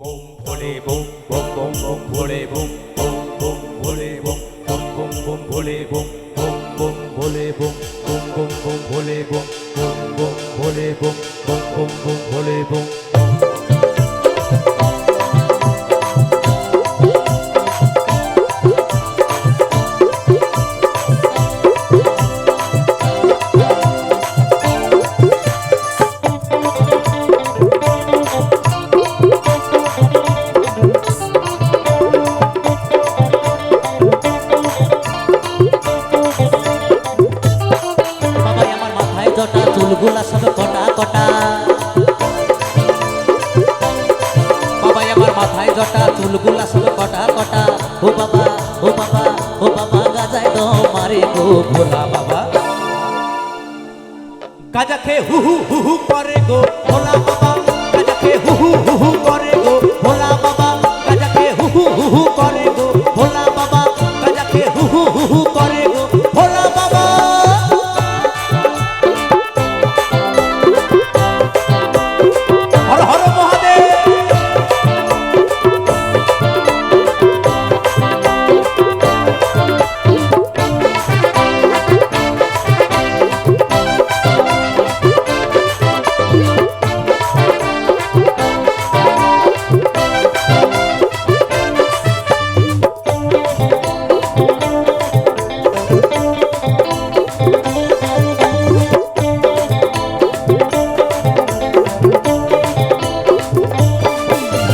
Broom Bhole বুম বুম বুম বুম ভোলে বুম বুম বুম ভোলে বুম বুম বুম বুম ভোলে বুম বুম বুম ভোলে বুম বুম বুম বুম ভোলে বুম বুম বুম ভোলে বুম বুম বুম বুম ভোলে বুম জটা চুলগুলা সব কটা কটা। বাবাই আমার মাথায় জটা, চুলগুলা সব কটা কটা। ও বাবা ও বাবা ও বাবা, গাজায় তো মারে গো ভোলা বাবা। গাজা খেয়ে হু হু হু হু করে গো ভোলা বাবা।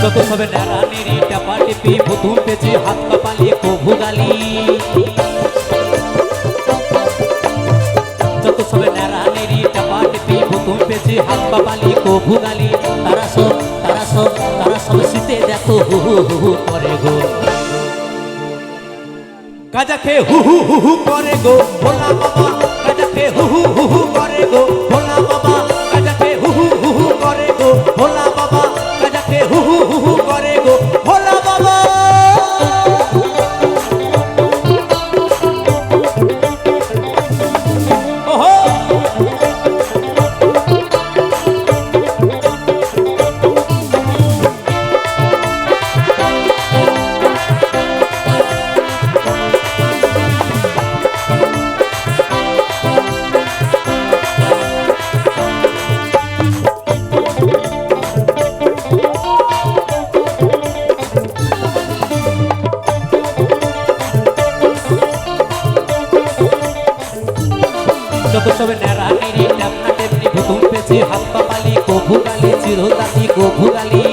যত সবে নেড়া নেড়ি টাপা টিপি ভুতুম পেছি হাত কপালি কভু গালি যত সবে নেড়া নেড়ি টাপা টিপি ভুতুম পেছি হাত কপালি কভু গালি তারা সব তারা সব তারা সব শীতে দেখো হু হু হু হু করে গো গাজা খেয়ে হু হু হু হু করে গো ভোলা বাবা গাজা খেয়ে হু হু হু হু করে গো ভোলা বাবা গাজা খেয়ে হু হু হু হু করে গো ভোলা সবে নেড়া নেড়ি টাপনা টেপনি ভুতুম পেছি হাত কপালি কভু গালি চিরদাতি কভু গালি।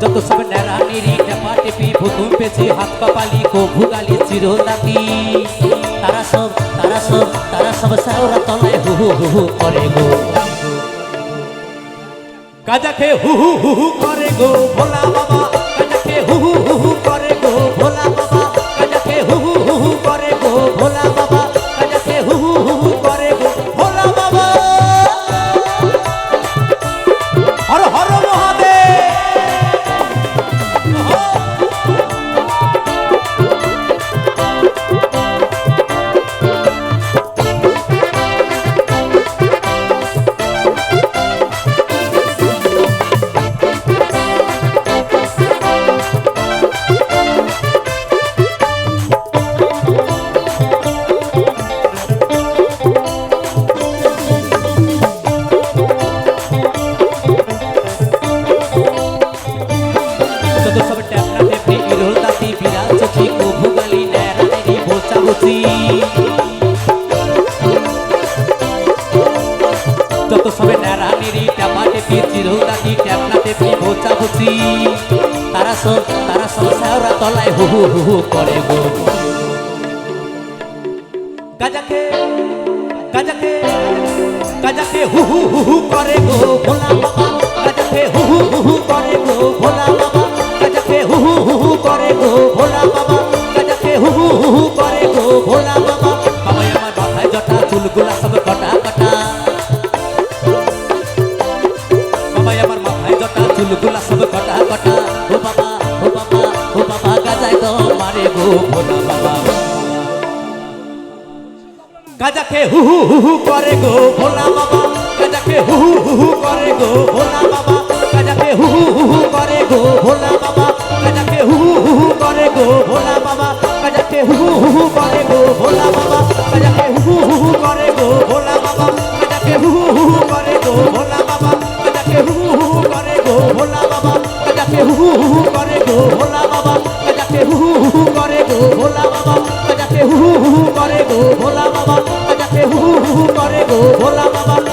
যত সব নেড়া নেড়ি টেপা টেপি ভুতুম পেছি হাত কপালি কভু গালি চিরদাতি তারা সব তারা সব তারা সব সাউরা তলায় হু হু হু করে গো। গাজা খেয়ে হু হু হু হু করে গো। যত সবে নেড়া নেড়ি ট্যাপা টেপি চিরৌ দাতি ট্যাপনা টেপনি বোচা বুচি তারা সব তারা সব সাওরা তলায় হু হু হু হু করে গো গাজা খেয়ে গাজা খেয়ে গাজা খেয়ে হু হু হু হু করে গো ভোলা বাবা গাজা খেয়ে হু হু হু হু করে গো ভোলা বাবা গাজা খেয়ে হু হু হু হু করে গো ভোলা বাবা গাজা খেয়ে হু হু হু হু করে গো ভোলা বাবা বাবাই আমার মাথায় জটা চুলগুলা সব গাজা খেয়ে হু হু হু হু করে গো ভোলা বাবা গাজা খেয়ে হু হু হু হু করে গো ভোলা বাবা গাজা খেয়ে হু হু হু হু করে গো ভোলা বাবা গাজা খেয়ে হু হু হু করে গো ভোলা বাবা গাজা খেয়ে হু হু হু করে গো ভোলা বাবা গাজা খেয়ে হু হু হু করে গো ভোলা বাবা গাজা খেয়ে হু হু হু করে গো ভোলা বাবা গাজা খেয়ে হু হু হু করে গো ভোলা বাবা গাজা খেয়ে হু হু হু করে গো ভোলা বাবা গাজা খেয়ে হু হু হু করে গো ভোলা বাবা গাজা খেয়ে হু হু হু করে গো ভোলা বাবা গো ভোলা বাবা